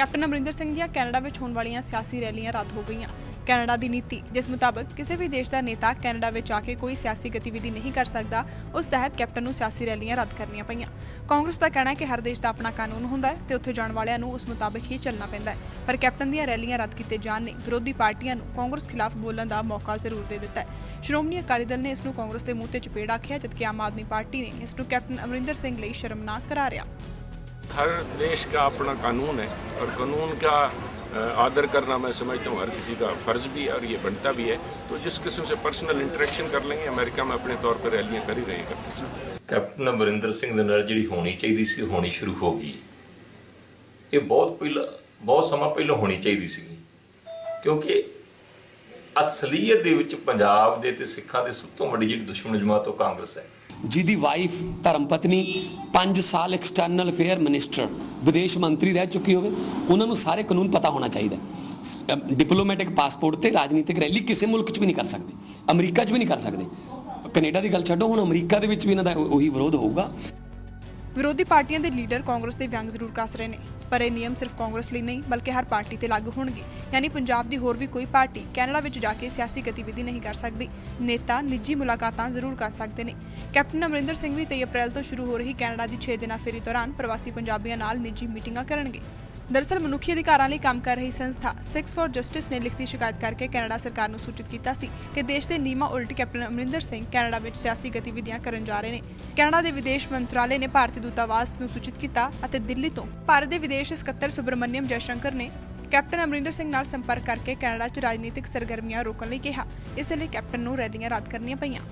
Captain Amarinder Singh ਦੀਆਂ Canada ਵਿੱਚ ਹੋਣ ਵਾਲੀਆਂ ਸਿਆਸੀ ਰੈਲੀਆਂ ਰੱਦ ਹੋ ਗਈਆਂ। ਕੈਨੇਡਾ ਦੀ ਨੀਤੀ, ਜਿਸ ਮੁਤਾਬਕ ਕਿਸੇ ਵੀ ਦੇਸ਼ ਦਾ ਨੇਤਾ ਕੈਨੇਡਾ ਵਿੱਚ ਆ ਕੇ ਕੋਈ ਸਿਆਸੀ ਗਤੀਵਿਧੀ ਨਹੀਂ ਕਰ ਸਕਦਾ, ਉਸ ਤਹਿਤ ਕੈਪਟਨ ਨੂੰ ਸਿਆਸੀ ਰੈਲੀਆਂ ਰੱਦ ਕਰਨੀਆਂ ਪਈਆਂ। ਕਾਂਗਰਸ ਦਾ ਕਹਿਣਾ ਹੈ ਕਿ ਹਰ ਦੇਸ਼ ਦਾ ਆਪਣਾ ਕਾਨੂੰਨ ਹੁੰਦਾ ਹੈ ਤੇ ਉੱਥੇ ਜਾਣ ਵਾਲਿਆਂ ਨੂੰ ਉਸ ਮੁਤਾਬਕ ਹੀ ਚੱਲਣਾ ਪੈਂਦਾ ਹੈ। ਪਰ ਕੈਪਟਨ ਦੀਆਂ ਰੈਲੀਆਂ ਰੱਦ ਕੀਤੇ ਜਾਣ ਨੇ ਵਿਰੋਧੀ ਪਾਰਟੀਆਂ ਨੂੰ ਕਾਂਗਰਸ ਖਿਲਾਫ ਬੋਲਣ ਦਾ ਮੌਕਾ ਜ਼ਰੂਰ ਦੇ ਦਿੱਤਾ ਹੈ। ਸ਼੍ਰੋਮਣੀ ਅਕਾਲੀ ਦਲ ਨੇ ਇਸ ਨੂੰ ਕਾਂਗਰਸ ਦੇ ਮੂੰਹ ਤੇ ਚਪੇੜ ਆਖਿਆ, ਜਦਕਿ ਆਮ ਆਦਮੀ ਪਾਰਟੀ ਨੇ ਇਸ ਨੂੰ ਕੈਪਟਨ ਅਮਰਿੰਦਰ ਸਿੰਘ ਲਈ ਸ਼ਰਮਨਾਕ ਕਰਾਰਿਆ। ਹਰ ਦੇਸ਼ ਦਾ ਆਪਣਾ ਕਾਨੂੰਨ ਹੈ। और कानून का अ, आदर करना मैं समझता हूँ हर किसी का फर्ज भी है और ये बनता भी है तो जिस किस्म से पर्सनल इंटरेक्शन कर लेंगे अमेरिका में अपने तौर पर रैलियां कर ही रहे हैं करते समय ਕੈਪਟਨ ਅਮਰਿੰਦਰ ਸਿੰਘ ਦੇ ਨਾਲ ਜਿਹੜੀ ਹੋਣੀ ਚਾਹੀਦੀ ਸੀ ਹੋਣੀ ਸ਼ੁਰੂ ਹੋ ਗਈ ਇਹ ਬਹੁਤ ਪਹਿਲਾਂ ਬਹੁਤ ਸਮਾਂ ਪਹਿਲਾਂ ਹੋਣੀ ਚਾਹੀਦੀ ਸੀ ਕਿਉਂਕਿ ਅਸਲੀਅਤ ਦੇ ਵਿੱਚ ਪੰਜਾਬ ਦੇ ਤੇ ਸਿੱਖਾਂ ਦੇ ਸਭ ਤੋਂ ਵੱਡੀ ਜਿਹੜੀ ਦੁਸ਼ਮਣ ਜਮਾਤ ਉਹ ਕਾਂਗਰਸ ਹੈ ਜਿਹਦੀ ਵਾਈਫ ਧਰਮ ਪਤਨੀ 5 ਸਾਲ ਐਕਸਟਰਨਲ ਅਫੇਅਰ ਮਿਨਿਸਟਰ ਵਿਦੇਸ਼ ਮੰਤਰੀ ਰਹਿ ਚੁੱਕੀ ਹੋਵੇ, ਉਹਨਾਂ ਨੂੰ ਸਾਰੇ ਕਾਨੂੰਨ ਪਤਾ ਹੋਣਾ ਚਾਹੀਦਾ ਡਿਪਲੋਮੈਟਿਕ ਪਾਸਪੋਰਟ ਤੇ ਰਾਜਨੀਤਿਕ ਰੈਲੀ ਕਿਸੇ ਮੁਲਕ 'ਚ ਵੀ ਨਹੀਂ ਕਰ ਸਕਦੇ, ਅਮਰੀਕਾ 'ਚ ਵੀ ਨਹੀਂ ਕਰ ਸਕਦੇ। ਕੈਨੇਡਾ ਦੀ ਗੱਲ ਛੱਡੋ, ਹੁਣ ਅਮਰੀਕਾ ਦੇ ਵਿੱਚ ਵੀ ਇਹਨਾਂ ਦਾ ਉਹੀ ਵਿਰੋਧ ਹੋਊਗਾ। ਵਿਰੋਧੀ ਪਾਰਟੀਆਂ ਦੇ ਲੀਡਰ ਕਾਂਗਰਸ ਦੇ ਵਿਅੰਗ ਜ਼ਰੂਰ ਕੱਸ ਰਹੇ ਨੇ, ਪਰ ਇਹ ਨਿਯਮ ਸਿਰਫ ਕਾਂਗਰਸ ਲਈ ਨਹੀਂ, ਬਲਕਿ ਹਰ ਪਾਰਟੀ ਤੇ ਲਾਗੂ ਹੋਣਗੇ। ਯਾਨੀ ਪੰਜਾਬ ਦੀ ਹੋਰ ਵੀ ਕੋਈ ਪਾਰਟੀ ਕੈਨੇਡਾ ਵਿੱਚ ਜਾ ਕੇ ਸਿਆਸੀ ਗਤੀਵਿਧੀ ਨਹੀਂ ਕਰ ਸਕਦੀ। ਨੇਤਾ ਨਿੱਜੀ ਮੁਲਾਕਾਤਾਂ ਜ਼ਰੂਰ ਕਰ ਸਕਦੇ ਨੇ। ਕੈਪਟਨ ਅਮਰਿੰਦਰ ਸਿੰਘ ਵੀ 23 ਅਪ੍ਰੈਲ ਤੋਂ ਸ਼ੁਰੂ ਹੋ ਰਹੀ ਕੈਨੇਡਾ ਦੀ 6 ਦਿਨਾਂ ਫੇਰੀ ਦੌਰਾਨ ਪ੍ਰਵਾਸੀ ਪੰਜਾਬੀਆਂ ਨਾਲ ਨਿੱਜੀ ਮੀਟਿੰਗਾਂ ਕਰਨਗੇ। ਦਰਅਸਲ ਮਨੁੱਖੀ ਅਧਿਕਾਰਾਂ ਲਈ ਕੰਮ ਕਰ ਰਹੀ ਸੰਸਥਾ 6 ਫॉर ਜਸਟਿਸ ਨੇ ਲਿਖਤੀ ਸ਼ਿਕਾਇਤ ਕਰਕੇ ਕੈਨੇਡਾ ਸਰਕਾਰ ਨੂੰ ਸੂਚਿਤ ਕੀਤਾ ਸੀ ਕਿ ਦੇਸ਼ ਦੇ ਨੀਮਾ ਉਲਟ ਕੈਪਟਨ ਅਮਰਿੰਦਰ ਸਿੰਘ ਕੈਨੇਡਾ ਵਿੱਚ ਸਿਆਸੀ ਗਤੀਵਿਧੀਆਂ ਕਰਨ ਜਾ ਰਹੇ ਨੇ। ਕੈਨੇਡਾ ਦੇ ਵਿਦੇਸ਼ ਮੰਤਰਾਲੇ ਨੇ ਭਾਰਤੀ ਦੂਤਾਵਾਸ ਨੂੰ ਸੂਚਿਤ ਕੀਤਾ ਅਤੇ ਦਿੱਲੀ ਤੋਂ ਭਾਰਤ ਦੇ ਵਿਦੇਸ਼ ਸਕੱਤਰ ਸੁਬਰਮਨਿਅਮ ਜੈਸ਼ੰਕਰ ਨੇ ਕੈਪਟਨ ਅਮਰਿੰਦਰ ਸਿੰਘ ਨਾਲ ਸੰਪਰਕ ਕਰਕੇ ਕੈਨੇਡਾ 'ਚ ਰਾਜਨੀਤਿਕ ਸਰਗਰਮੀਆਂ ਰੋਕਣ ਲਈ ਕਿਹਾ। ਇਸ ਲਈ ਕੈਪਟਨ ਨੂੰ ਰੈਲੀਆਂ ਰੱਦ ਕਰਨੀਆਂ ਪਈਆਂ।